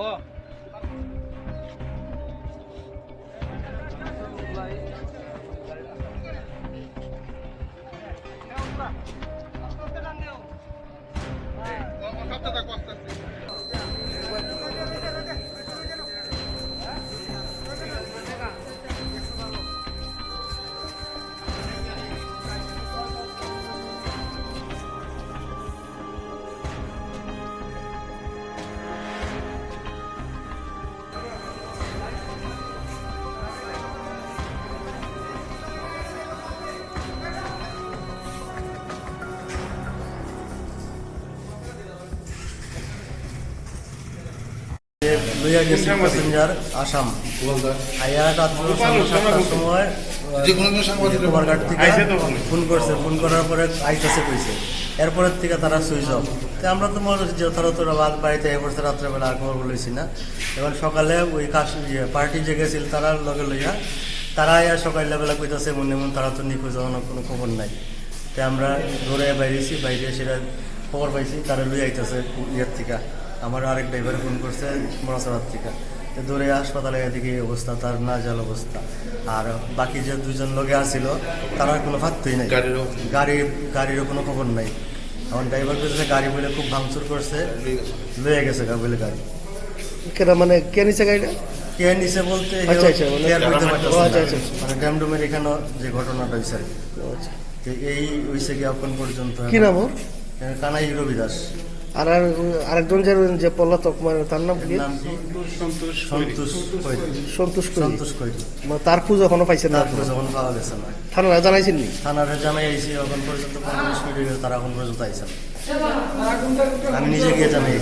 报。লইয়া গেছি প্যাসেঞ্জার আসাম। সাতটার সময় কুমারঘাট থেকে ফোন করছে। ফোন করার পরে আইতেছে কইছে। এরপরের থেকে তারা সুইচ অফ। তো আমরা তো মনে হচ্ছে যে তারা তোরা বাদ বাড়িতে এ করছে রাত্রেবেলা আর খবর বলেছি না। এবার সকালে ওই কাজ ইয়ে পার্টি যে গেছিল তারা লগে লইয়া তারা আইয়া সকালবেলা কইতাছে মনে মন তারা তো নিখোঁজ হওয়ার কোনো খবর নাই। তাই আমরা দৌড়ে বাইরেছি বাইরে সেটা খবর পাইছি তারা লই আইতেছে ইয়ার থেকে। আমার আরেক ড্রাইভার ফোন করছে মরাসরার থেকে। তো দৌড়ে হাসপাতালে এদিকে অবস্থা তার না জাল অবস্থা। আর বাকি যে দুজন লোকে আসছিল তারা কোনো ফাত্তই নাই। গাড়ির গাড়িরও কোনো খবর নাই। এখন ড্রাইভার বলছে গাড়ি বলে খুব ভাঙচুর করছে। লয়ে গেছে। গা বলে গাড়ি। কেন মানে কে নিচে গাড়িটা? কে নিছে বলতে আচ্ছা, আচ্ছা, মানে-। আচ্ছা। মানে ড্যামডুমের এখানে যে ঘটনাটা হয়েছে আর কি। এই হয়েছে কি এখন পর্যন্ত। কি নাম কানাই রবি দাস আর আর- আরেকজন যে যে পলাতক মানে তার নাম কি? সন্তোষ। সন্তোষ কৈরি মানে তার পুজো এখনও পাইছে না? তারপরে এখনও পাওয়া গেছে না। থানারা জানাইছেন নি থানারে জানাই আইছি এখন পর্যন্ত পনেরো মিনিট গেছে তারা এখন পর্যন্ত আইছে আমি নিজে গিয়ে জানাই